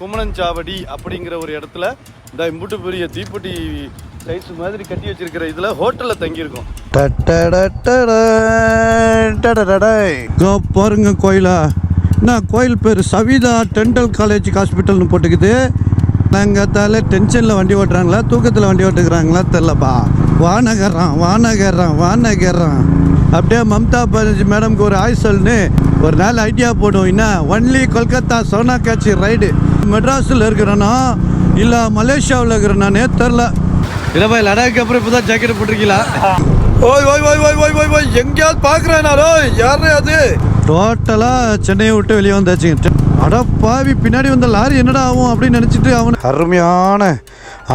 குமணஞ்சாவடி அப்படிங்கிற ஒரு இடத்துல இந்த இம்புட்டு பெரிய தீப்பெட்டி சைஸ் மாதிரி கட்டி வச்சிருக்கிற இதுல ஹோட்டல்ல தங்கியிருக்கோம். பாருங்க கோயிலா என்ன கோயில் பேர் சவிதா டென்டல் காலேஜ் ஹாஸ்பிட்டல்னு போட்டுக்குது நாங்கள் தால டென்ஷனில் வண்டி ஓட்டுறாங்களா தூக்கத்தில் வண்டி ஓட்டுக்கிறாங்களா தெரிலப்பா வானகர்றான் வானகர்றான் வானகர்றான் அப்படியே மம்தா பானர்ஜி மேடம்க்கு ஒரு ஆய் ஒரு நாள் ஐடியா போடுவோம் என்ன ஒன்லி கொல்கத்தா சோனா காட்சி ரைடு மெட்ராஸில் இருக்கிறேன்னா இல்லை மலேசியாவில் இருக்கிறேனானே தெரில. இல்லை பாய் லடாக்கு அப்புறம் இப்போ தான் ஜாக்கெட் போட்டிருக்கீங்களா? ஓய் ஓய் ஓய் ஓய் ஓய் ஓய் ஓய் எங்கேயாவது பார்க்குறேன் நான். யாரு அது? டோட்டலாக சென்னையை விட்டு வெளியே வந்தாச்சுங்க. அட பாவி பின்னாடி வந்த லாரி என்னடா ஆகும் அப்படின்னு நினச்சிட்டு அவன் அருமையான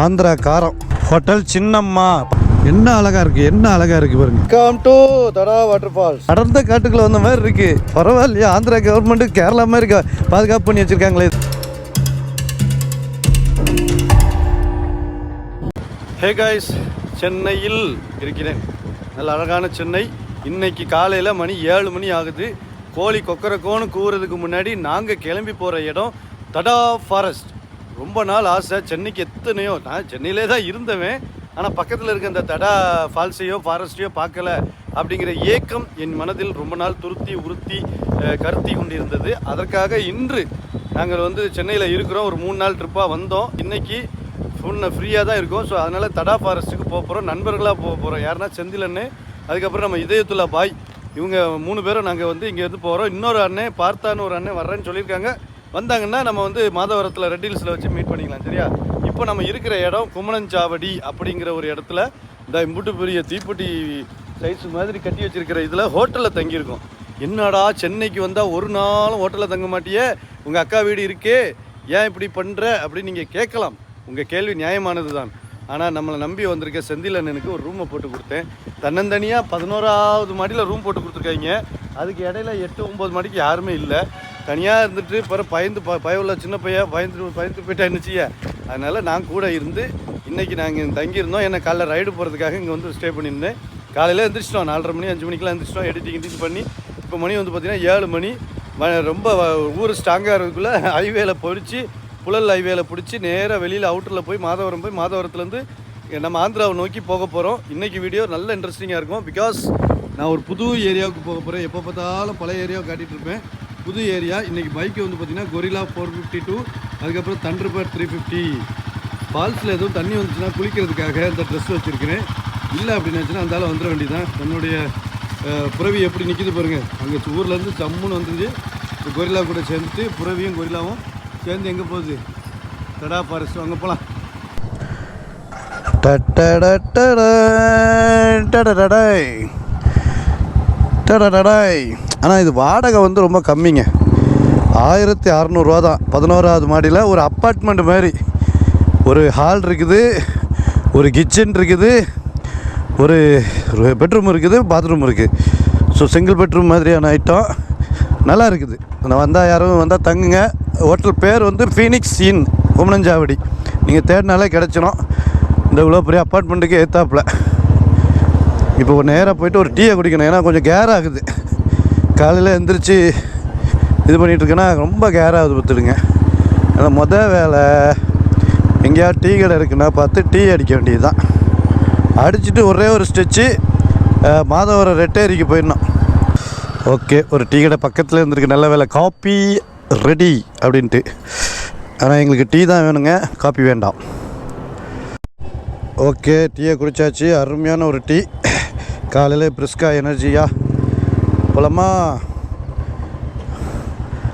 ஆந்திரா காரம். ஹோட்டல் சின்னம்மா. என்ன அழகா இருக்கு என்ன அழகா இருக்கு பாருங்க. Come to Tada water falls அடர்ந்த காட்டுக்குள்ள வந்த மாதிரி இருக்கு. பரவாயில்லையா ஆந்திரா கவர்மெண்ட் கேரளா மாதிரி இருக்கா பாதுகாப்பு பண்ணி வச்சிருக்காங்களே. ஹே காய்ஸ் சென்னையில் இருக்கிறேன். நல்ல அழகான சென்னை. இன்னைக்கு காலையில் மணி ஏழு மணி ஆகுது. கோழி கொக்கரக்கோன்னு கூவுறதுக்கு முன்னாடி நாங்கள் கிளம்பி போகிற இடம் தடா ஃபாரஸ்ட் ரொம்ப நாள் ஆசை. சென்னைக்கு எத்தனையோ நான் சென்னையிலே தான் இருந்தவன். ஆனால் பக்கத்தில் இருக்க அந்த தடா ஃபால்ஸையோ ஃபாரஸ்ட்டையோ பார்க்கல. அப்படிங்கிற ஏக்கம் என் மனதில் ரொம்ப நாள் துருத்தி உறுத்தி கருத்தி கொண்டிருந்தது. அதற்காக இன்று நாங்கள் வந்து சென்னையில் இருக்கிறோம். ஒரு மூணு நாள் ட்ரிப்பாக வந்தோம். இன்றைக்கி ஃபுல் ஃப்ரீயாக தான் இருக்கும். ஸோ அதனால் தடா ஃபாரஸ்ட்டுக்கு போக போகிறோம் நண்பர்களாக போக போகிறோம் யாருன்னா செந்திலண்ணே அதுக்கப்புறம் நம்ம இதயத்துல்லா பாய். இவங்க மூணு பேரும் நாங்கள் வந்து இங்கேருந்து போகிறோம் இன்னொரு அண்ணன் பார்த்தான்னு ஒரு அண்ணன் வர்றேன்னு சொல்லியிருக்காங்க. வந்தாங்கன்னா நம்ம வந்து மாதவரத்தில் ரெட் ஹில்ஸில் வச்சு மீட் பண்ணிக்கலாம் சரியா? இப்போ நம்ம இருக்கிற இடம் குமணஞ்சாவடி அப்படிங்கிற ஒரு இடத்துல இந்த இம்புட்டு பெரிய தீப்பெட்டி சைஸ் மாதிரி கட்டி வச்சிருக்கிற இதில் ஹோட்டலில் தங்கியிருக்கோம். என்னடா சென்னைக்கு வந்தால் ஒரு நாளும் ஹோட்டலில் தங்க மாட்டியே? உங்கள் அக்கா வீடு இருக்கே. ஏன் இப்படி பண்ணுற அப்படின்னு நீங்கள் கேட்கலாம். உங்கள் கேள்வி நியாயமானது தான் ஆனால் நம்மளை நம்பி வந்திருக்க செந்தில் அண்ணனுக்கு ஒரு ரூமை போட்டு கொடுத்தேன். தன்னந்தனியாக பதினோராவது மாடியில் ரூம் போட்டு கொடுத்துருக்காங்க. அதுக்கு இடையில எட்டு ஒம்பது மாடிக்கு யாருமே இல்லை. தனியாக இருந்துட்டு பிற பயந்து ப பயவுள்ள சின்ன பையன் பயந்து பயந்து போயிட்டா என்னச்சிய அதனால் நான் கூட இருந்து இன்றைக்கி நாங்கள் தங்கியிருந்தோம். என்னை காலைல ரைடு போகிறதுக்காக இங்கே வந்து ஸ்டே பண்ணியிருந்தேன். காலையில் எழுந்திரிச்சிட்டோம் நாலரை மணி அஞ்சு மணிக்கெலாம் எந்திரிச்சிட்டோம். எடிட்டிங் எடிட்டிங் பண்ணி இப்போ மணி வந்து பார்த்திங்கன்னா ஏழு மணி. ரொம்ப ஊர் ஸ்ட்ராங்காக இருக்கிறதுக்குள்ளே ஹைவேல பொறிச்சு புழல் ஹைவேல பிடிச்சி நேராக வெளியில் அவுட்டரில் போய் மாதவரம் போய் மாதவரத்துலேருந்து நம்ம ஆந்திராவை நோக்கி போக போகிறோம் இன்றைக்கி வீடியோ நல்ல இன்ட்ரெஸ்டிங்காக இருக்கும். பிகாஸ் நான் ஒரு புது ஏரியாவுக்கு போக போகிறேன் எப்போ பார்த்தாலும் பழைய ஏரியாவை காட்டிகிட்டு இருப்பேன். புது ஏரியா. இன்றைக்கி பைக்கு வந்து பார்த்திங்கன்னா கொரிலா ஃபோர் ஃபிஃப்டி டூ அதுக்கப்புறம் தண்டர்பர்ட் த்ரீ ஃபிஃப்டி ஃபால்ஸில் எதுவும் தண்ணி வந்துச்சுன்னா குளிக்கிறதுக்காக இந்த ட்ரெஸ் வச்சுருக்கிறேன். இல்லை அப்படின்னாச்சுன்னா அந்தால வந்துட வேண்டியதான் தன்னுடைய புறவி எப்படி நிற்கிது பாருங்கள் அங்கே ஊர்லேருந்து சம்முன்னு வந்துருச்சு. கொரிலா கொரில்லா கூட சேர்ந்துட்டு புறவியும் கொரில்லாவும் சேர்ந்து எங்கே போகுது? தடா ஃபாரஸ்ட் அங்கே போகலாம் ஆனால் இது வாடகை வந்து ரொம்ப கம்மிங்க. ஆயிரத்தி அறநூறுவா தான். பதினோராவது மாடியில் ஒரு அப்பார்ட்மெண்ட் மாதிரி. ஒரு ஹால் இருக்குது ஒரு கிச்சன் இருக்குது ஒரு பெட்ரூம் இருக்குது பாத்ரூம் இருக்குது ஸோ சிங்கிள் பெட்ரூம் மாதிரியான ஐட்டம் நல்லா இருக்குது. நான் வந்தால் யாரும் வந்தால் தங்குங்க. ஹோட்டல் பேர் வந்து ஃபீனிக்ஸ் இன் குமணஞ்சாவடி. நீங்கள் தேடினாலே கிடச்சிடும் இந்த இவ்வளோ பெரிய அப்பார்ட்மெண்ட்டுக்கு ஏற்றாப்புல இப்போ நேராக போயிட்டு ஒரு டீயை குடிக்கணும். ஏன்னா கொஞ்சம் கேர் ஆகுது காலையில் எந்திரிச்சு இது பண்ணிகிட்டு இருக்கேன்னா ரொம்ப கேர் ஆகுது பார்த்துடுங்க. ஆனால் மொதல் வேலை எங்கேயாவது டீ கடை இருக்குன்னா பார்த்து டீ அடிக்க வேண்டியது தான் அடிச்சுட்டு ஒரே ஒரு ஸ்டெச்சு மாதவரம் ரெட்டேரிக்கு போயிடணும். ஓகே ஒரு டீ கடை பக்கத்தில் இருந்திருக்கு. நல்ல வேலை காப்பி ரெடி அப்படின்ட்டு. ஆனால் எங்களுக்கு டீ தான் வேணுங்க. காப்பி வேண்டாம். ஓகே டீயை குடிச்சாச்சு. அருமையான ஒரு டீ. காலையில் பிரிஸ்கா எனர்ஜியா. போலாமா?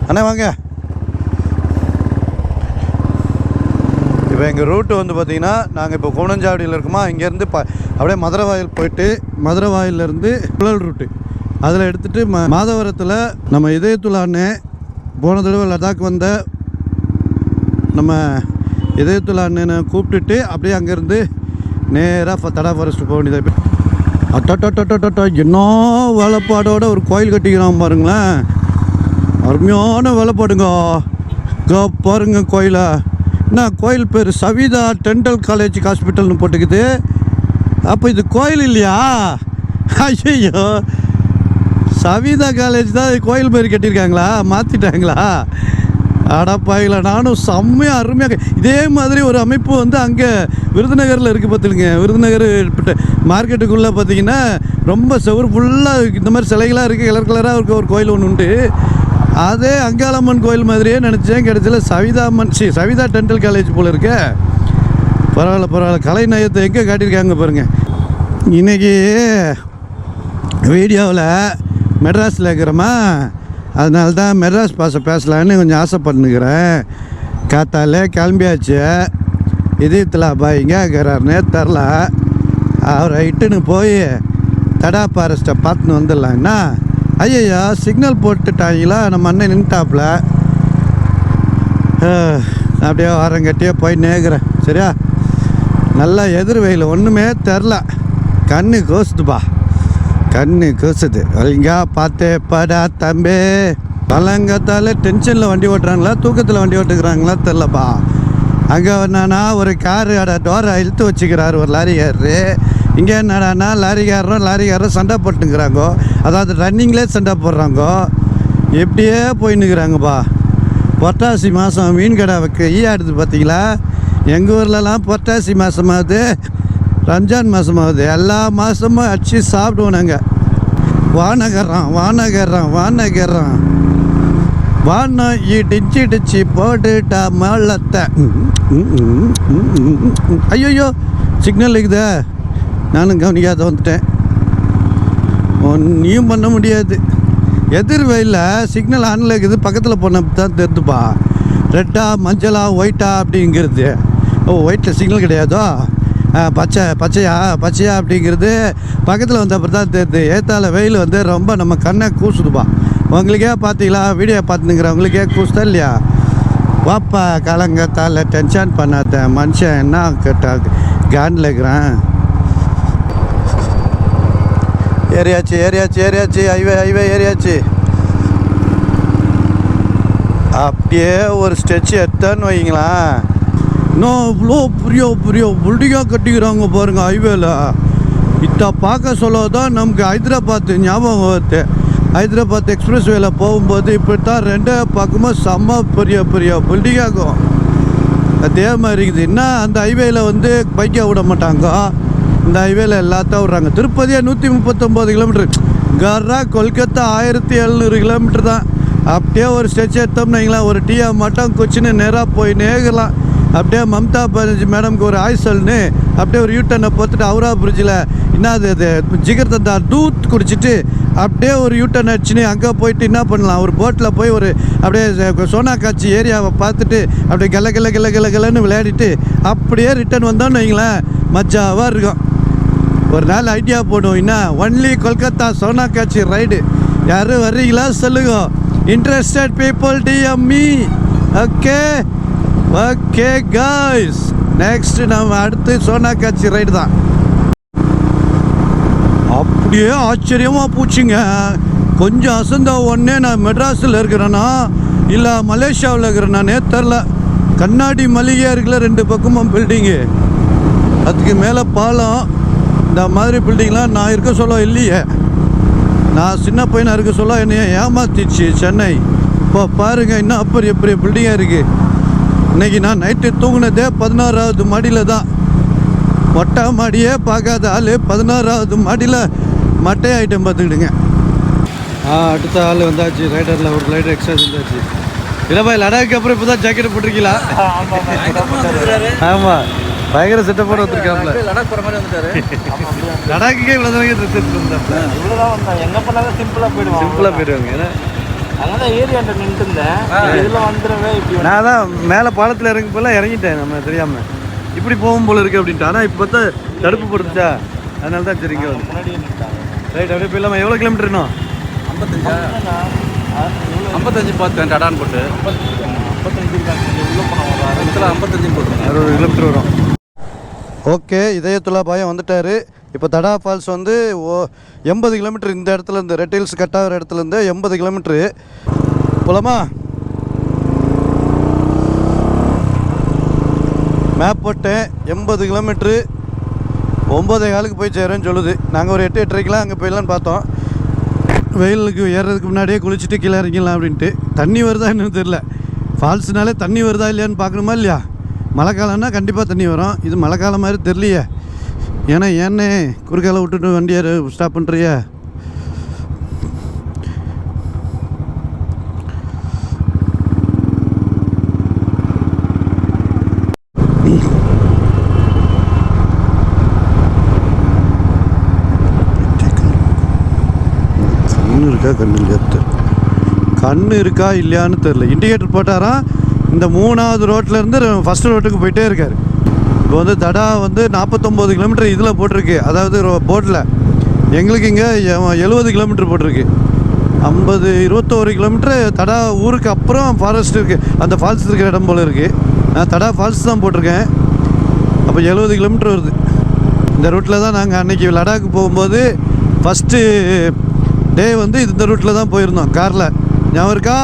அண்ணே வாங்க. இப்போ எங்கள் ரூட்டு வந்து பார்த்திங்கன்னா நாங்கள் இப்போ கோணஞ்சாவடியில் இருக்கோமா இங்கேருந்து ப அப்படியே மதுரை வாயில் போயிட்டு மதுரை வாயிலேருந்து புழல் ரூட்டு. அதில் எடுத்துகிட்டு ம மாதவரத்தில் நம்ம இதயத்துள்ள அண்ணன் போன தடவை லடாக் வந்த நம்ம இதயத்துள்ள அண்ணனை கூப்பிட்டுட்டு அப்படியே அங்கேருந்து நேராக தடா ஃபாரஸ்ட் போக வேண்டியதாக அட்டட்டட்டட்டட்ட என்ன வேலைப்பாடோட ஒரு கோயில் கட்டிக்கிறான் பாருங்களேன். அருமையான வேலைப்பாடுங்க பாருங்க கோயிலை. என்ன கோயில் பேர்? சவிதா டென்டல் காலேஜ் ஹாஸ்பிட்டல்னு போட்டுக்குது. அப்போ இது கோயில் இல்லையா? ஐயோ சவிதா காலேஜ் தான் கோயில் மாதிரி கட்டியிருக்காங்களா? மாற்றிட்டாங்களா அடப்பாயில் நானும் செம்மையாக அருமையாக இதே மாதிரி ஒரு அமைப்பு வந்து அங்கே விருதுநகரில் இருக்குது பார்த்துருங்க விருதுநகர் மார்க்கெட்டுக்குள்ளே பார்த்தீங்கன்னா ரொம்ப செவ்வறு ஃபுல்லாக இந்த மாதிரி சிலைகளாக இருக்குது கலர் கலராக இருக்க ஒரு கோயில் ஒன்று உண்டு. அதே அங்காளம்மன் கோயில் மாதிரியே நினச்சேன். கிடைச்சல சவிதா அம்மன் சி சவிதா டென்டல் காலேஜ் போல் இருக்க. பரவாயில்ல பரவாயில்ல. கலை நயத்தை எங்கே காட்டியிருக்காங்க பாருங்கள் இன்றைக்கி வீடியோவில் மெட்ராஸில் இருக்கிறோமா? அதனால தான் மெட்ராஸ் பாச பேசலான்னு கொஞ்சம் ஆசைப்பட்டுக்கிறேன் காத்தாலே கிளம்பியாச்சு. இதயத்தில் அப்பா எங்கே இருக்கிறாருன்னே தெரில. அவரை இட்டுன்னு போய் தடா ஃபாரஸ்ட்டை பார்த்துன்னு வந்துடலாம்னா ஐயையா சிக்னல் போட்டுட்டாங்களா? நம்ம அண்ணன் நின்ட்டாப்புல அஹ், அப்படியே வாரங்கட்டியே போய் நேர்கிறேன் சரியா? நல்லா எதிர் வெயில் ஒன்றுமே தெரில. கண்ணு கோசுதுப்பா. கண்ணு கூசுது. ஒழுங்கா பார்த்து படா தம்பி. பழங்கத்தால டென்ஷனில் வண்டி ஓட்டுறாங்களா தூக்கத்தில் வண்டி ஓட்டுக்கிறாங்களா தெரிலப்பா அங்கே என்னன்னா ஒரு காரு அட டோரை இழுத்து வச்சுக்கிறார் ஒரு லாரிக்காரரு. இங்கே என்னடானா லாரிக்காரரும் லாரிக்காரரும் சண்டை போட்டுங்கிறாங்கோ அதாவது ரன்னிங்லேயே சண்டை போடுறாங்கோ. எப்படியே போயின்னுக்குறாங்கப்பா புரட்டாசி மாதம் மீன் கடை வைக்க ஈயாடுது பார்த்தீங்களா எங்கள் ஊர்லலாம் புரட்டாசி மாதமாவது ரம்ஜான் மாதம் ஆகுது எல்லா மாதமும் அடிச்சு சாப்பிடுவோம் நாங்கள் வானகர்றான் வானகர்றான் வானகர்றான். வானம் இடிச்சு இடிச்சு போட்டுட்டா மேலத்தை. ஐயோயோ சிக்னல் இருக்குதா. நானும் கவனிக்காத வந்துட்டேன். ஒன்றையும் பண்ண முடியாது. எதிர் சிக்னல் ஆனில் இருக்குது. பக்கத்தில் போன தான் தெரிஞ்சுப்பா. ரெட்டா மஞ்சளா ஒயிட்டா அப்படிங்கிறது. ஓ ஒயிட்டில் சிக்னல் கிடையாதோ? பச்சை பச்சையா? பச்சையா அப்படிங்கிறது பக்கத்தில் வந்த அப்புறம் தான் தெரியுது ஏத்தால வெயில் வந்து ரொம்ப நம்ம கண்ணை கூசுதுப்பா. உங்களுக்கே பார்த்தீங்களா? வீடியோ பார்த்துங்கிறவங்களுக்கே கூசுதா இல்லையா? வாப்பா கலங்கத்தால் டென்ஷன் பண்ணாத மனுஷன் என்ன கேட்டா? காண்டில் இருக்கிறான். ஏறியாச்சு ஏறியாச்சு ஏறியாச்சு ஹைவே ஹைவே ஏறியாச்சு. அப்படியே ஒரு ஸ்டெச் எடுத்தான்னு வைங்களேன். இன்னும் இவ்வளோ பெரிய பெரிய பில்டிங்காக கட்டிக்கிறாங்க பாருங்கள் ஹைவேல இத்தா பார்க்க சொல்ல தான் நமக்கு ஹைதராபாத் ஞாபகம் வருது. ஹைதராபாத் எக்ஸ்பிரஸ் வேல போகும்போது இப்படி தான் ரெண்டே பார்க்கும்போது செம்ம பெரிய பெரிய பில்டிங்காகும் அதே மாதிரி இருக்குது. என்ன அந்த ஹைவேல வந்து பைக்கை விட மாட்டாங்க. இந்த ஹைவேல எல்லாத்தையும் விட்றாங்க. திருப்பதியாக நூற்றி முப்பத்தொம்போது கிலோமீட்டர் கர்ரா கொல்கத்தா ஆயிரத்தி எழுநூறு கிலோமீட்டர் தான். அப்படியே ஒரு ஸ்டெச் எடுத்தோம்னு வைங்களேன் ஒரு டீயை மட்டும் கொச்சின்னு நேராக போய் நேகலாம். அப்படியே மம்தா பானர்ஜி மேடம்க்கு ஒரு ஆய் சொல்லுன்னு அப்படியே ஒரு யூட்டனை போத்துட்டு ஹவுரா பிரிட்ஜில் என்னது இது ஜிகர் தந்தா தூத் குடிச்சிட்டு அப்படியே ஒரு யூட்டன் அடிச்சுன்னு அங்கே போயிட்டு என்ன பண்ணலாம்? ஒரு போட்டில் போய் ஒரு அப்படியே சோனா காட்சி ஏரியாவை பார்த்துட்டு அப்படியே கல கல கல கல கலன்னு விளையாடிட்டு அப்படியே ரிட்டர்ன் வந்தோன்னு வைங்களேன் மஜாவாக இருக்கும். ஒரு நாள் ஐடியா போடுவோம் என்ன? ஒன்லி கொல்கத்தா சோனா காட்சி ரைடு யாரும் வர்றீங்களா சொல்லுங்க. Interested people DM me okay okay guys next நம்ம அடுத்து சோனா காட்சி ரைடு தான். அப்படியே ஆச்சரியமாக போச்சுங்க. கொஞ்சம் அசந்த உடனே நான் மெட்ராஸில் இருக்கிறேன்னா இல்லை மலேசியாவில் இருக்கிறேனானே தெரில கண்ணாடி மளிகையாக இருக்குல்ல ரெண்டு பக்கமும் பில்டிங்கு அதுக்கு மேலே பாலம். இந்த மாதிரி பில்டிங்லாம் நான் இருக்க சொல்ல இல்லையே. நான் சின்ன பையனாக இருக்க சொல்ல என்னைய ஏமாத்திச்சு சென்னை. இப்போ பாருங்கள் இன்னும் பெரிய பெரிய பில்டிங்காக இருக்குது இன்னைக்கு நான் நைட்டு தூங்கினதே பதினாறாவது மாடியில் தான். மொட்டை மாடியே பார்க்காத ஆள் பதினாறாவது மாடியில் மட்டை ஐட்டம் பார்த்துக்கிடுங்க. ஆ அடுத்த ஆள் வந்தாச்சு ரைடரில் ஒரு ரைடர் எக்ஸ்ட்ரா வந்தாச்சு. இல்லைப்பா லடாக்கு அப்புறம் இப்போ தான் ஜாக்கெட் போட்டிருக்கீங்களா? ஆமாம் பயங்கர செட்டப்போட வந்துருக்காப்ல. லடாக் போற மாதிரி வந்துட்டாரு லடாக்குக்கே இவ்வளோ தான் ட்ரெஸ் எடுத்துட்டு வந்தாப்ல. இவ்வளவுதான் வந்தேன். எங்க போனாலும் சிம்பிளா போயிடுவான். சிம்பிளாக போயிடுவாங்க. ஏன்னா அதனால ஏரியாண்ட நின்று இருந்தேன். இதுல வந்துடவே இப்படி நான் தான் மேலே பாலத்தில் இறங்கி போல இறங்கிட்டேன் நம்ம தெரியாமல் இப்படி போகும் போல இருக்கு அப்படின்ட்டு. ஆனால் இப்போ தான் தடுப்பு போடுச்சா அதனால தான் சரி இங்கே முன்னாடியே ரைட் அப்படியே போயிடலாமா? எவ்வளோ கிலோமீட்டர் இன்னும்? ஐம்பத்தஞ்சா? ஐம்பத்தஞ்சு? பார்த்தேன் டடான் போட்டு. ஐம்பத்தஞ்சு? உள்ள போனோம் ஐம்பத்தஞ்சு அறுபது கிலோமீட்டர் வரும். ஓகே இதயத்துலா பாயம் வந்துட்டாரு. இப்போ தடா ஃபால்ஸ் வந்து ஓ எண்பது கிலோமீட்டர் இந்த இடத்துல இருந்து ரெட் ஹில்ஸ் கட் ஆகிற இடத்துலருந்து எண்பது கிலோமீட்ரு போலாமா? மேப் போட்டேன் எண்பது கிலோமீட்ரு ஒம்பதே காலுக்கு போய் சேரும்னு சொல்லுது. நாங்கள் ஒரு எட்டு எட்டரைக்கெலாம் அங்கே போயிடலான்னு பார்த்தோம். வெயிலுக்கு ஏறுறதுக்கு முன்னாடியே குளிச்சுட்டு கீழே இறங்கிடலாம் அப்படின்ட்டு. தண்ணி வருதா என்னன்னு தெரில ஃபால்ஸ்னாலே தண்ணி வருதா இல்லையான்னு பார்க்கணுமா இல்லையா? மழை காலம்னா கண்டிப்பாக தண்ணி வரும். இது மழை காலம் மாதிரி தெரியலையே. ஏன்னா ஏன்னே குறுக்கால விட்டுட்டு வண்டியை ஸ்டாப் பண்ணுறிய கண்ணு இருக்கா கண்ணு இல்லையா? தெரியல. கண்ணு இருக்கா இல்லையான்னு தெரில இண்டிகேட்டர் போட்டாராம் இந்த மூணாவது ரோட்ல இருந்து ஃபர்ஸ்ட் ரோட்டுக்கு போயிட்டே இருக்காரு. இப்போ வந்து தடா வந்து நாற்பத்தொம்போது கிலோமீட்டர் இதில் போட்டிருக்கு. அதாவது போட்டில் எங்களுக்கு இங்கே எழுபது கிலோமீட்டர் போட்டிருக்கு. ஐம்பது இருபத்தோரு கிலோமீட்டர் தடா ஊருக்கு அப்புறம் ஃபாரஸ்ட் இருக்குது அந்த ஃபால்ஸ் இருக்கிற இடம் போல் இருக்குது நான் தடா ஃபால்ஸ் தான் போட்டிருக்கேன். அப்போ எழுபது கிலோமீட்டர் வருது. இந்த ரூட்டில் தான் நாங்கள் அன்னைக்கு லடாக் போகும்போது ஃபஸ்ட்டு டே வந்து இந்த ரூட்டில் தான் போயிருந்தோம் காரில் ஞாபகம் இருக்கா?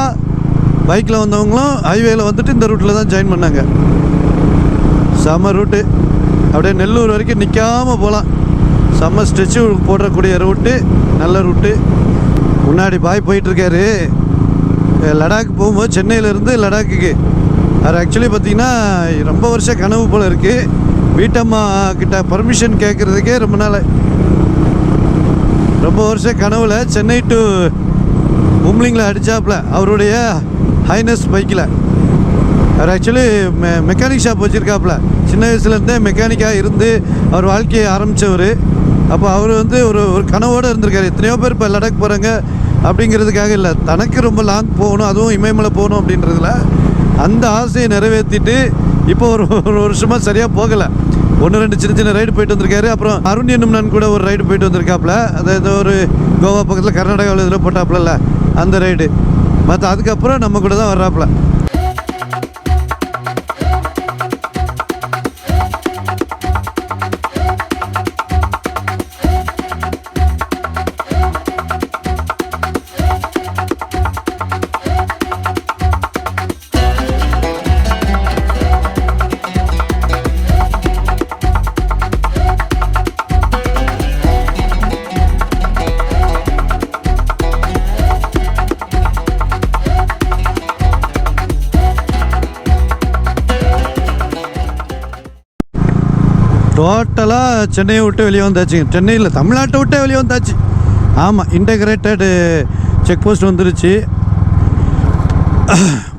பைக்கில் வந்தவங்களும் ஹைவேயில் வந்துட்டு இந்த ரூட்டில் தான் ஜாயின் பண்ணாங்க. செம்ம ரூட்டு அப்படியே நெல்லூர் வரைக்கும் நிற்காம போகலாம் செம்ம ஸ்ட்ரெச்சு போடக்கூடிய ரூட்டு நல்ல ரூட்டு முன்னாடி பாய் போயிட்டுருக்காரு. லடாக் போகும்போது சென்னையிலேருந்து லடாக்குக்கு. அது ஆக்சுவலி பார்த்திங்கன்னா ரொம்ப வருஷம் கனவு போல் இருக்குது வீட்டம்மா கிட்ட பர்மிஷன் கேட்குறதுக்கே ரொம்ப நாள். ரொம்ப வருஷம் கனவுல சென்னை டு மும்லிங்கில் அடித்தாப்புல அவருடைய ஹைனஸ் பைக்கில் அவர் ஆக்சுவலி மெ மெக்கானிக் ஷாப் வச்சுருக்காப்புல. சின்ன வயசுலேருந்தே மெக்கானிக்காக இருந்து அவர் வாழ்க்கையை ஆரம்பித்தவர் அப்போ அவர் வந்து ஒரு ஒரு கனவோடு இருந்திருக்காரு. எத்தனையோ பேர் இப்போ லடாக் போகிறாங்க அப்படிங்கிறதுக்காக இல்லை. தனக்கு ரொம்ப லாங் போகணும் அதுவும் இமயமலை போகணும் அப்படின்றதுல அந்த ஆசையை நிறைவேற்றிட்டு இப்போ ஒரு ஒரு வருஷமாக சரியாக போகலை. ஒன்று ரெண்டு சின்ன சின்ன ரைடு போயிட்டு வந்திருக்காரு. அப்புறம் அருண் என்னும் கூட ஒரு ரைடு போயிட்டு வந்திருக்காப்புல. அது ஏதோ ஒரு கோவா பக்கத்தில் கர்நாடகாவில் இதில் போட்டாப்புல அந்த ரைடு மற்ற அதுக்கப்புறம் நம்ம கூட தான் வர்றாப்புல. டோட்டலாக சென்னையை விட்டு வெளியே வந்தாச்சு. சென்னையில் தமிழ்நாட்டை விட்டே வெளியே வந்தாச்சு. ஆமாம் இன்டகிரேட்டடு செக் போஸ்ட் வந்துருச்சு.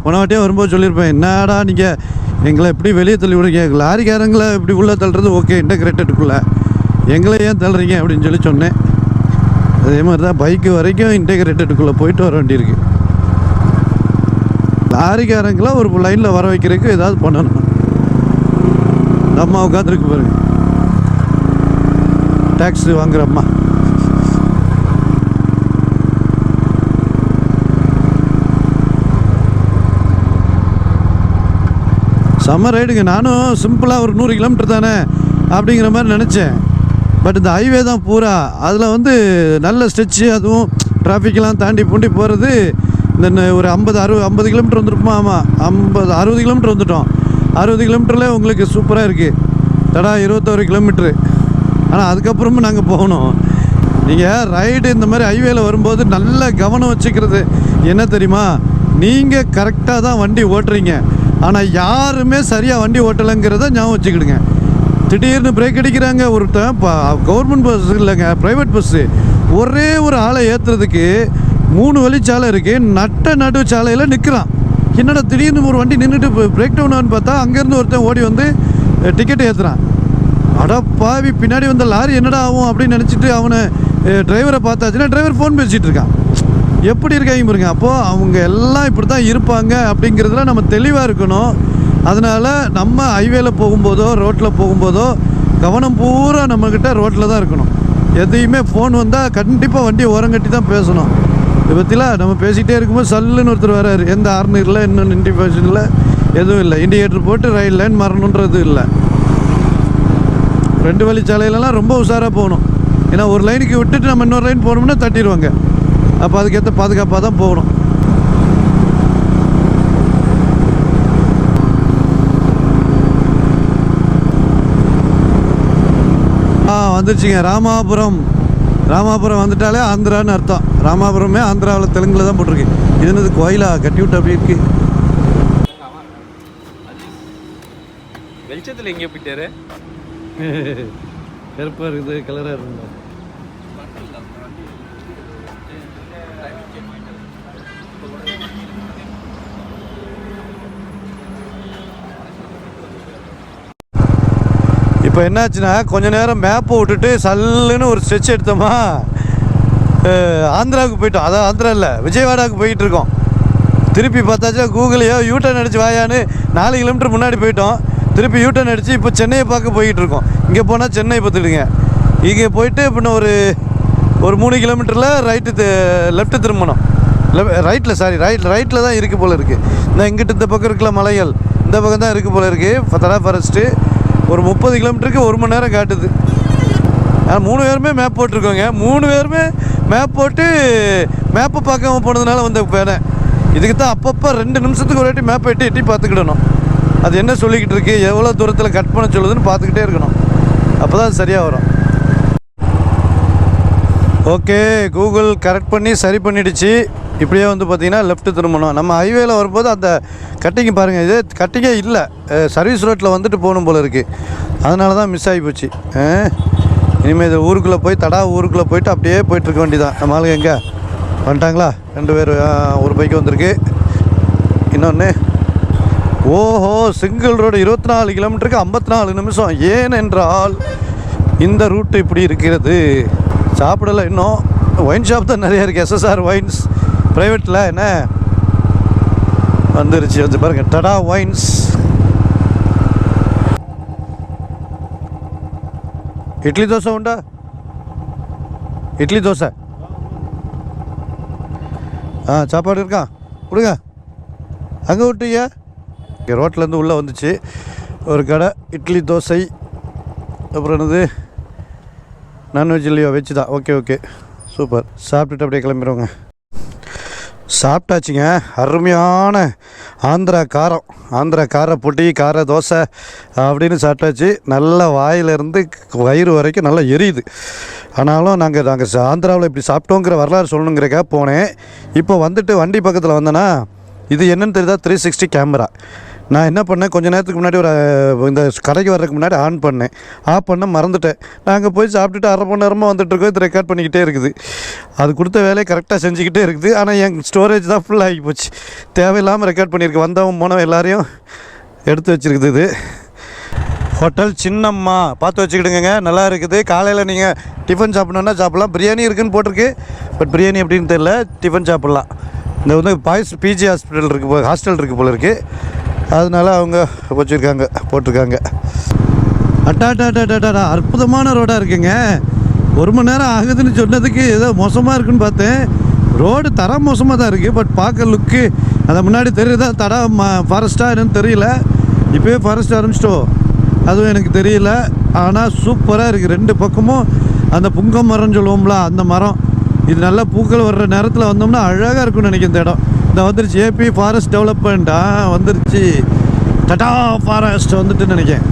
போன வாட்டியே வரும்போது சொல்லியிருப்பேன் என்னடா நீங்கள் எங்களை எப்படி வெளியே தள்ளி விடுங்க லாரிக்காரங்களை இப்படி உள்ளே தள்ளுறது ஓகே இன்டகிரேட்டடுக்குள்ளே எங்களை ஏன் தள்ளுறீங்க? அப்படின்னு சொல்லி சொன்னேன். அதே மாதிரி தான் பைக்கு வரைக்கும் இன்டகிரேட்டடுக்குள்ளே போயிட்டு வர வேண்டியிருக்கு. லாரிக்காரங்களாம் ஒரு லைனில் வர வைக்கிறதுக்கு ஏதாவது பண்ணணும். அம்மா உட்காந்துருக்கு பாருங்கள் டேக்ஸி வாங்குறம்மா. செம்ம ரைடுங்க. நானும் சிம்பிளாக ஒரு நூறு கிலோமீட்டர் தானே அப்படிங்கிற மாதிரி நினச்சேன். பட் இந்த ஹைவே தான் பூரா. அதில் வந்து நல்ல ஸ்ட்ரெச்சு அதுவும் டிராஃபிக்லாம் தாண்டி பூண்டி போகிறது இந்த ஒரு ஐம்பது அறுபது ஐம்பது கிலோமீட்டர் வந்துருப்போமா ஆமாம் ஐம்பது அறுபது கிலோமீட்டர் வந்துட்டோம். அறுபது கிலோமீட்டரில் உங்களுக்கு சூப்பராக இருக்குது தடா இருபத்தோரு கிலோமீட்ரு ஆனால் அதுக்கப்புறமும் நாங்கள் போகணும். நீங்கள் ரைடு இந்த மாதிரி ஹைவேல வரும்போது நல்ல கவனம் வச்சுக்கிறது. என்ன தெரியுமா? நீங்கள் கரெக்டாக தான் வண்டி ஓட்டுறீங்க. ஆனால் யாருமே சரியாக வண்டி ஓட்டலைங்கிறத ஞாபகம் வச்சுக்கிடுங்க. திடீர்னு பிரேக் அடிக்கிறாங்க ஒருத்தன் கவர்மெண்ட் பஸ் இல்லைங்க ப்ரைவேட் பஸ்ஸு ஒரே ஒரு ஆளை ஏற்றுறதுக்கு மூணு வழிச்சாலை இருக்குது நட்ட நடு சாலையில் நிற்கிறான் என்னடா திடீர்னு ஒரு வண்டி நின்றுட்டு பிரேக் டவுன் பார்த்தா அங்கேருந்து ஒருத்தன் ஓடி வந்து டிக்கெட் ஏற்றுறான் அட பாவி பின்னாடி வந்த லாரி என்னடா ஆகும் அப்படின்னு நினச்சிட்டு அவனை டிரைவரை பார்த்தாச்சுன்னா டிரைவர் ஃபோன் பேசிகிட்டு இருக்கான். எப்படி இருக்காங்க பாருங்க அப்போது அவங்க எல்லாம் இப்படி தான் இருப்பாங்க அப்படிங்கிறதுல நம்ம தெளிவாக இருக்கணும். அதனால் நம்ம ஹைவேல போகும்போதோ ரோட்டில் போகும்போதோ கவனம் பூரா நம்மக்கிட்ட ரோட்டில் தான் இருக்கணும். எதையுமே ஃபோன் வந்தால் கண்டிப்பாக வண்டியை ஓரங்கட்டி தான் பேசணும். இதை பற்றிலாம் நம்ம பேசிகிட்டே இருக்கும்போது சல்லுன்னு ஒருத்தர் வராரு. எந்த ஆர்னு இல்லை இன்னும் இண்டிகேஷன் இல்லை எதுவும் இல்லை. இண்டிகேட்டர் போட்டு ரயில் லைன் மரணுன்றது இல்லை. ரெண்டு வழிச்சாலையிலலாம் ரொம்ப உஷாராக போகணும். ஏன்னா ஒரு லைனுக்கு விட்டுட்டு நம்ம இன்னொரு லைன் போகணும்னா தட்டிடுவாங்க. அப்போ அதுக்கேற்ற பாதுகாப்பாக தான் போகணும். ஆ வந்துருச்சுங்க. ராமாபுரம். ராமாபுரம் வந்துட்டாலே ஆந்திரான்னு அர்த்தம். ராமாபுரமே ஆந்திராவில் தெலுங்குல தான் போட்டிருக்கு. இது என்னது கோயிலா? கட்டி விட்டு அப்படி இருக்கு. வெளிச்சத்தில் எங்கே போயிட்டாரு. கருப்பாக இருக்குது கலராக இருந்தா இப்போ என்னாச்சுன்னா கொஞ்ச நேரம் மேப்பை விட்டுட்டு சல்லுன்னு ஒரு ஸ்ட்ரெச் எடுத்தோமா? ஆந்திராவுக்கு போயிட்டோம். அதான் ஆந்திரா இல்லை விஜயவாடாவுக்கு போயிட்டு இருக்கோம். திருப்பி பார்த்தாச்சா கூகுளையோ யூட்டர்ன் அடிச்சு வாயான்னு நாலு கிலோமீட்டர் முன்னாடி போயிட்டோம். திருப்பி யூட்டன் அடித்து இப்போ சென்னையை பார்க்க போய்கிட்டு இருக்கோம் இங்கே போனால் சென்னை பார்த்துடுங்க இங்கே போயிட்டு இப்போ ஒரு ஒரு மூணு கிலோமீட்டரில் ரைட்டு லெஃப்ட்டு திரும்பணும். ரைட்டில் சாரி ரைட் ரைட்டில் தான் இருக்குது போல் இருக்குது இந்த இங்கிட்டு இந்த பக்கம் இருக்கல மலைகள் இந்த பக்கம் தான் இருக்குது போல் இருக்குது தடா ஃபாரஸ்ட்டு ஒரு முப்பது கிலோமீட்டருக்கு ஒரு மணி நேரம் காட்டுது. ஆனால் மூணு பேருமே மேப் போட்டிருக்கோங்க. மூணு பேருமே மேப் போட்டு மேப்பை பார்க்காம போனதுனால வந்த பேனை இதுக்கு தான் அப்பப்போ ரெண்டு நிமிஷத்துக்கு ஒரு வாட்டி மேப்பை எட்டி எட்டி பார்த்துக்கிடணும். அது என்ன சொல்லிக்கிட்டு இருக்கு? எவ்வளோ தூரத்தில் கட் பண்ண சொல்லுதுன்னு பார்த்துக்கிட்டே இருக்கணும். அப்போ தான் சரியாக வரும். ஓகே கூகுள் கரெக்ட் பண்ணி சரி பண்ணிடுச்சு. இப்படியே வந்து பார்த்தீங்கன்னா லெஃப்ட்டு திரும்பணும். நம்ம ஹைவேல வரும்போது அந்த கட்டிங் பாருங்கள் இது கட்டிங்கே இல்லை. சர்வீஸ் ரோட்டில் வந்துட்டு போகணும் போல் இருக்குது அதனால தான் மிஸ் ஆகி போச்சு. இனிமேல் இது ஊருக்குள்ளே போய் தடா ஊருக்குள்ளே போயிட்டு அப்படியே போயிட்டுருக்க வேண்டியதான் நம்ம ஆளுங்க எங்கே? வந்துட்டாங்களா? ரெண்டு பேர் ஒரு பைக் வந்திருக்கு. இன்னொன்று ஓஹோ சிங்கிள் ரோடு இருபத்தி நாலு கிலோமீட்டருக்கு ஐம்பத்தி நாலு நிமிஷம். ஏன் என்றால் இந்த ரூட்டு இப்படி இருக்கிறது. சாப்பிடல இன்னும். ஒயின் ஷாப் தான் நிறைய இருக்குது எஸ்எஸ்ஆர் ஒயின்ஸ் ப்ரைவேட்டில் என்ன? வந்துருச்சு. வந்து பாருங்கள் டடா ஒயின்ஸ் இட்லி தோசை உண்டா? இட்லி தோசை. ஆ சாப்பாடு இருக்கா? கொடுங்க. அங்கே விட்டீங்க இங்கே ரோட்லேருந்து உள்ளே வந்துச்சு. ஒரு கடை இட்லி தோசை அப்புறம் என்னது? நான்வெஜ் இல்லையோ வெஜ் தான். ஓகே ஓகே சூப்பர் சாப்பிட்டுட்டு அப்படியே கிளம்பிடுவோங்க சாப்பிட்டாச்சுங்க. அருமையான ஆந்திரா காரம். ஆந்திரா கார பொட்டி கார தோசை அப்படின்னு சாப்பிட்டாச்சு. நல்ல வாயிலிருந்து வயிறு வரைக்கும் நல்லா எரியுது. ஆனாலும் நாங்கள் நாங்கள் ஆந்திராவில் இப்படி சாப்பிட்டோங்கிற வரலாறு சொல்லணுங்கிறக்காக போனேன். இப்போ வந்துட்டு வண்டி பக்கத்தில் வந்தேன்னா இது என்னன்னு தெரியுதா? த்ரீ சிக்ஸ்டி கேமரா நான் என்ன பண்ணேன்? கொஞ்ச நேரத்துக்கு முன்னாடி ஒரு இந்த கடைக்கு வர்றதுக்கு முன்னாடி ஆன் பண்ணேன். ஆஃப் பண்ண மறந்துட்டேன். நாங்கள் போய் சாப்பிட்டுட்டு அரை மணி நேரமாக வந்துட்டுருக்கோம் இது ரெக்கார்ட் பண்ணிக்கிட்டே இருக்குது. அது கொடுத்த வேலையை கரெக்டாக செஞ்சுக்கிட்டே இருக்குது. ஆனால் என் ஸ்டோரேஜ் தான் ஃபுல் ஆகி போச்சு. தேவையில்லாமல் ரெக்கார்ட் பண்ணியிருக்கு. வந்தவன் போனவன் எல்லாரையும் எடுத்து வச்சிருக்குது இது. ஹோட்டல் சின்னம்மா. பார்த்து வச்சுக்கிடுங்க நல்லா இருக்குது. காலையில் நீங்கள் டிஃபன் சாப்பிட்ணுன்னா சாப்பிட்லாம். பிரியாணி இருக்குதுன்னு போட்டிருக்கு. பட் பிரியாணி எப்படின்னு தெரியல. டிஃபன் சாப்பிட்லாம். இந்த வந்து பாய்ஸ் பிஜி ஹாஸ்பிட்டல் இருக்குது ஹாஸ்டல் இருக்குது போல இருக்குது அதனால அவங்க வச்சுருக்காங்க போட்டிருக்காங்க. அட்டா அட்டா அட்டா அற்புதமான ரோடாக இருக்குங்க. ஒரு மணி நேரம் ஆகுதுன்னு சொன்னதுக்கு ஏதோ மோசமாக இருக்குன்னு பார்த்தேன். ரோடு தரம் மோசமாக தான் இருக்குது பட் பார்க்க லுக்கு அதை முன்னாடி தெரியுதா தடா ஃபாரஸ்ட்டாக என்னன்னு தெரியல. இப்போயே ஃபாரஸ்ட் ஆரம்பிச்சிட்டோம். அதுவும் எனக்கு தெரியல. ஆனால் சூப்பராக இருக்குது ரெண்டு பக்கமும் அந்த புங்க மரம்னு சொல்லுவோம்ல அந்த மரம். இது நல்லா பூக்கள் வர்ற நேரத்தில் வந்தோம்னா அழகாக இருக்கும்னு நினைக்கிறேன் இந்த இடம். இந்த வந்துருச்சு. ஏபி ஃபாரஸ்ட் டெவலப்மெண்ட்டா வந்துருச்சு. டட்டா ஃபாரஸ்ட் வந்துட்டு நினைக்கிறேன்.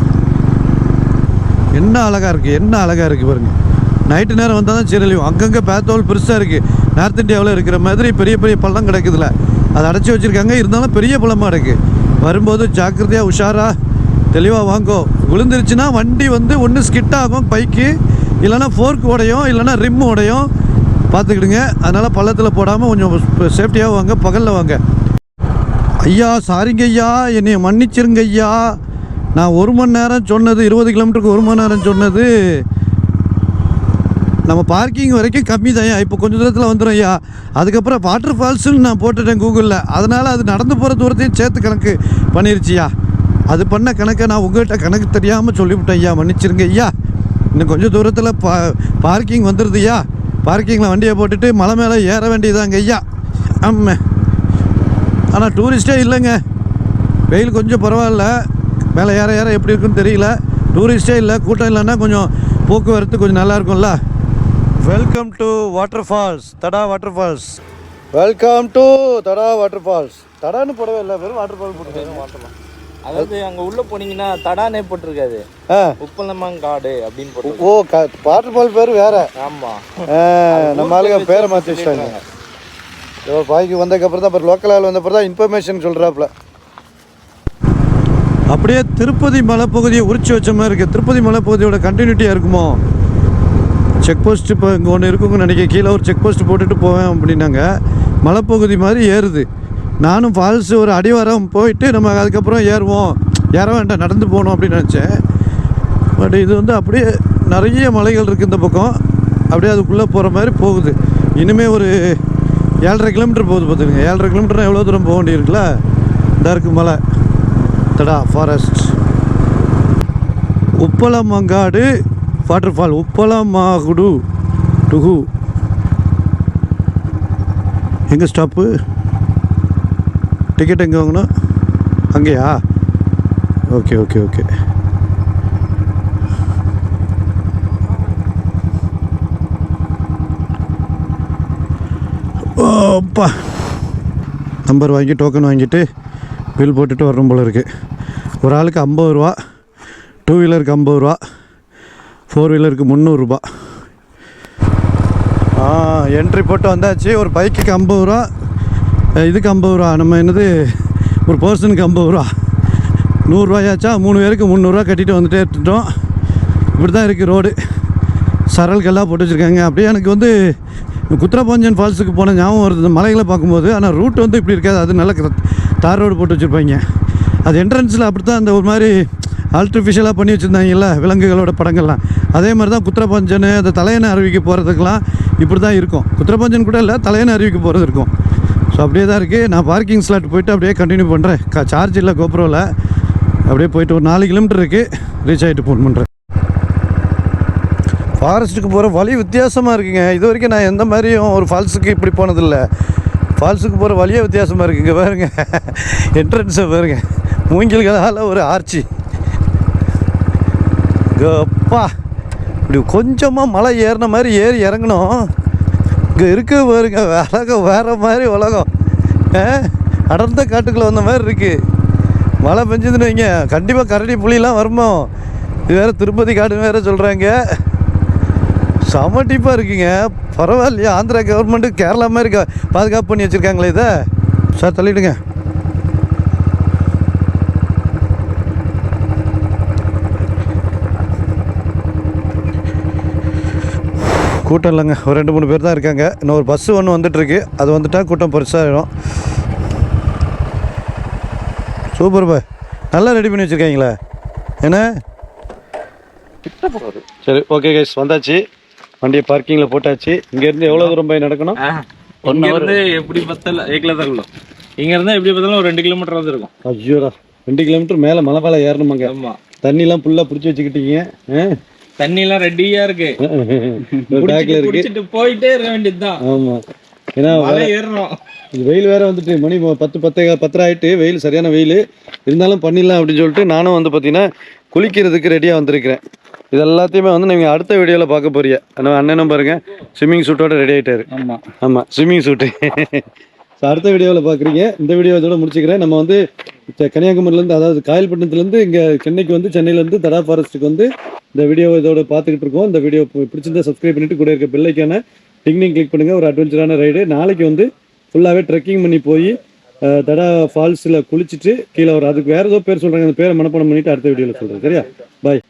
என்ன அழகாக இருக்குது என்ன அழகாக இருக்குது பாருங்கள் நைட்டு நேரம் வந்தால் தான் சீரழியும். அங்கங்கே பேத்தோல் பெருசாக இருக்குது நார்த் இந்தியாவில் இருக்கிற மாதிரி பெரிய பெரிய பள்ளம் கிடைக்குதுல. அதை அடைச்சி வச்சுருக்காங்க. இருந்தாலும் பெரிய பள்ளமாக இருக்குது வரும்போது ஜாக்கிரதையாக உஷாராக தெளிவாக வாங்கோ. விழுந்துருச்சுன்னா வண்டி வந்து ஒன்று ஸ்கிட் ஆகும் பைக்கு. இல்லைன்னா ஃபோர்க் உடையும் இல்லைன்னா ரிம் உடையும். பார்த்துக்கிடுங்க. அதனால் பள்ளத்தில் போடாமல் கொஞ்சம் சேஃப்டியாக வாங்க பகலில் வாங்க. ஐயா சாரிங்க ஐயா என்னை மன்னிச்சிருங்க ஐயா நான் ஒரு மணி நேரம் சொன்னது இருபது கிலோமீட்டருக்கு ஒரு மணி நேரம் சொன்னது நம்ம பார்க்கிங் வரைக்கும் கம்மி தான் இப்போ கொஞ்சம் தூரத்தில் வந்துடும் ஐயா. அதுக்கப்புறம் வாட்டர் ஃபால்ஸுன்னு நான் போட்டுட்டேன் கூகுளில் அதனால் அது நடந்து போகிற தூரத்தையும் சேர்த்து கணக்கு பண்ணிருச்சியா அது பண்ண கணக்கை நான் உங்கள்கிட்ட கணக்கு தெரியாமல் சொல்லிவிட்டேன் ஐயா. மன்னிச்சிருங்க ஐயா. இன்னும் கொஞ்சம் தூரத்தில் பா பார்க்கிங் வந்துடுது ஐயா. பார்க்கிங்கில் வண்டியை போட்டுட்டு மலை மேலே ஏற வேண்டியதாங்க ஐயா. ஆமாம் ஆனால் டூரிஸ்டே இல்லைங்க. வெயில் கொஞ்சம் பரவாயில்ல. மேலே ஏற ஏற எப்படி இருக்குன்னு தெரியல. டூரிஸ்டே இல்லை. கூட்டம் இல்லைன்னா கொஞ்சம் போக்குவரத்து கொஞ்சம் நல்லா இருக்கும்ல. Welcome to waterfalls Tada waterfalls welcome to Tada waterfalls தடான்னு போடவே இல்லை. வெறும் வாட்டர் ஃபால் போட்டு அதாவது அங்க உள்ள போனீங்கன்னா தடானே போட்டிருக்காது. ஆ. உப்பலமாங்காடு அப்படின்னு போட்டு ஓ வாட்டர் ஃபால் பேர் வேற. ஆமா. நம்ம ஆளுங்க பேரை மாற்றி வச்சிட்டாங்க. இதோ பாய்க்கு வந்ததுக்கப்புறம் தான் அப்புறம் லோக்கல் ஆள் வந்தப்பறம் தான் இன்ஃபர்மேஷன் சொல்கிறாப்புல அப்படியே திருப்பதி மலைப்பகுதியை உரிச்சு வச்ச மாதிரி இருக்குது திருப்பதி மலைப்பகுதியோட கண்டினியூட்டியாக இருக்குமோ? செக் போஸ்ட் இப்போ இங்கே ஒன்று இருக்குங்க நினைக்க கீழே ஒரு செக் போஸ்ட் போட்டுட்டு போவேன் அப்படின்னாங்க. மலைப்பகுதி மாதிரி ஏறுது. நானும் ஃபால்ஸ் ஒரு அடிவாரம் போயிட்டு நம்ம அதுக்கப்புறம் ஏறுவோம். ஏற வேண்டாம் நடந்து போகணும் அப்படின்னு நினச்சேன். பட் இது வந்து அப்படியே நிறைய மலைகள் இருக்குது இந்த பக்கம். அப்படியே அதுக்குள்ளே போகிற மாதிரி போகுது. இனிமேல் ஒரு ஏழரை கிலோமீட்டர் போகுது பார்த்துக்கங்க. ஏழரை கிலோமீட்டர் எவ்வளோ தூரம் போக வேண்டியிருக்குல்ல? இந்த மலை. Tada forest Uppalamangadu waterfall உப்பலமாகுடு டுகு எங்கே ஸ்டாப்பு டிக்கெட் எங்கே வாங்கணும் அங்கேயா? ஓகே ஓகே ஓகே ஓப்பா. நம்பர் வாங்கி டோக்கன் வாங்கிட்டு பில் போட்டுட்டு வரணும் போல இருக்குது ஒரு ஆளுக்கு ஐம்பது ரூபா டூ வீலருக்கு ஐம்பது ரூபா ஃபோர் வீலருக்கு முந்நூறுரூபா ஆ என்ட்ரி போட்டு வந்தாச்சு. ஒரு பைக்குக்கு ஐம்பது ரூபா இதுக்கு ஐம்பது ரூபா. நம்ம என்னது ஒரு பர்சனுக்கு ஐம்பது ரூபா. நூறுரூவாயாச்சா மூணு பேருக்கு முந்நூறுரூவா கட்டிட்டு வந்துட்டே இருந்துட்டோம். இப்படி தான் இருக்குது ரோடு. சரல்கெல்லாம் போட்டு வச்சுருக்காங்க. அப்படியே எனக்கு வந்து குத்திரப்பஞ்சன் ஃபால்ஸுக்கு போன ஞாபகம் வருது. மலைகளை பார்க்கும்போது ஆனால் ரூட் வந்து இப்படி இருக்காது. அது நல்ல தார் ரோடு போட்டு வச்சுருப்பாங்க. அது என்ட்ரன்ஸில் அப்படி தான் அந்த ஒரு மாதிரி ஆர்டிஃபிஷியலாக பண்ணி வச்சுருந்தாங்கல்ல விலங்குகளோட படங்கள்லாம். அதே மாதிரி தான் குத்திரப்பஞ்சன் அந்த தலையணை அருவிக்கு போகிறதுக்கெலாம் இப்படி தான் இருக்கும். குத்திரப்பஞ்சன் கூட இல்லை தலையணை அருவிக்கு போகிறது இருக்கும் ஸோ அப்படியே தான் இருக்குது நான் பார்க்கிங் ஸ்லாட் போயிட்டு அப்படியே கண்டினியூ பண்ணுறேன் கா சார்ஜ் இல்லை கோப்ரோவில் அப்படியே போயிட்டு ஒரு நாலு கிலோமீட்டர் இருக்குது ரீச் ஆகிட்டு ஃபோன் பண்ணுறேன் ஃபாரஸ்ட்டுக்கு போகிற வழி வித்தியாசமாக இருக்குங்க. இது வரைக்கும் நான் எந்த மாதிரியும் ஒரு ஃபால்ஸுக்கு இப்படி போனதில்லை. ஃபால்ஸுக்கு போகிற வழியே வித்தியாசமாக இருக்குங்க. பாருங்க. என்ட்ரன்ஸை பாருங்க. மூங்கில்களால் ஒரு ஆர்ச்சி. அப்பா இப்படி கொஞ்சமாக மலை ஏறின மாதிரி ஏறி இறங்கணும். இங்கே இருக்க பாருங்க உலகம் வேறு மாதிரி உலகம். ஆ? அடர்ந்த காட்டுக்குள்ளே வந்த மாதிரி இருக்குது மழை பெஞ்சதுன்னு வைங்க கண்டிப்பாக கரடி புலிலாம் வருமோ? இது வேறு திருப்பதி காடுன்னு வேறு சொல்கிறாங்க சமட்டிப்பாக டீப்பாக இருக்குங்க. பரவாயில்லையா ஆந்திரா கவர்மெண்ட்டு கேரளா மாதிரி இருக்கா பாதுகாப்பு பண்ணி வச்சுருக்காங்களே இதை. சார் தள்ளிவிடுங்க கூட்டம் இல்லைங்க. ஒரு ரெண்டு மூணு பேர் தான் இருக்காங்க. இன்னும் ஒரு பஸ்ஸு ஒன்று வந்துட்டுருக்கு. அது வந்துட்டா கூட்டம் பெருசாகிடும் சூப்பர் பாய். நல்லா ரெடி பண்ணி வச்சுருக்காங்களே? என்ன? சரி ஓகே கைஸ் வந்தாச்சு. வண்டியை பார்க்கிங்கில் போட்டாச்சு. இங்கேருந்து எவ்வளோ தூரம் போய் நடக்கணும்? இங்க இருந்து எப்படி பார்த்தாலும் ஏக்கில தான் இருக்கும் இங்க இருந்தா எப்படி பார்த்தாலும் ஒரு ரெண்டு கிலோமீட்டர் வந்து இருக்கும். ஐயோடா ரெண்டு கிலோமீட்டர் மேலே மலை மேலே ஏறணுமாங்க. ஆமா. தண்ணிலாம் ஃபுல்லாக பிடிச்சி வச்சுக்கிட்டீங்க. தண்ணி எல்லாம் ரெடியா இருக்கு. குடிச்சிட்டு போயிட்டே இருக்க வேண்டியதுதான். ஆமாம் ஏன்னா மலை ஏறணும் இது வெயில் வேற வந்துட்டு மணி பத்து பத்தே பத்தரை ஆயிட்டு வெயில் சரியான வெயில். இருந்தாலும் பண்ணிடலாம் அப்படின்னு சொல்லிட்டு நானும் வந்து பார்த்தீங்கன்னா குளிக்கிறதுக்கு ரெடியாக வந்திருக்கிறேன். இது எல்லாத்தையுமே வந்து நீங்கள் அடுத்த வீடியோவில் பார்க்க போறீங்க. அண்ணனும் பாருங்க ஸ்விம்மிங் சூட்டோட ரெடி ஆயிட்டாரு. ஆமா. ஆமாம் ஸ்விம்மிங் சூட்டு அடுத்த வீடியோவில் பார்க்குறீங்க இந்த வீடியோ இதோட முடிச்சுக்கிறேன். நம்ம வந்து கன்னியாகுமரியிலேருந்து அதாவது காயல்பட்டினத்துலேருந்து இங்கே சென்னைக்கு வந்து சென்னையிலேருந்து தடா ஃபாரஸ்ட்டுக்கு வந்து இந்த வீடியோ இதோட பார்த்துக்கிட்டு இருக்கோம். இந்த வீடியோ பிடிச்சிருந்தா சப்ஸ்கிரைப் பண்ணிட்டு கூட இருக்க பெல்லைக்கான டிங்னிங் கிளிக் பண்ணுங்கள் ஒரு அட்வென்ச்சரான ரைடு நாளைக்கு வந்து ஃபுல்லாகவே ட்ரெக்கிங் பண்ணி போய் தடா ஃபால்ஸில் குளிச்சுட்டு கீழே வரும் அதுக்கு வேறு ஏதோ பேர் சொல்கிறாங்க அந்த பேரை மனப்பாடம் பண்ணிவிட்டு அடுத்த வீடியோவில் சொல்கிறேன் சரியா? பாய்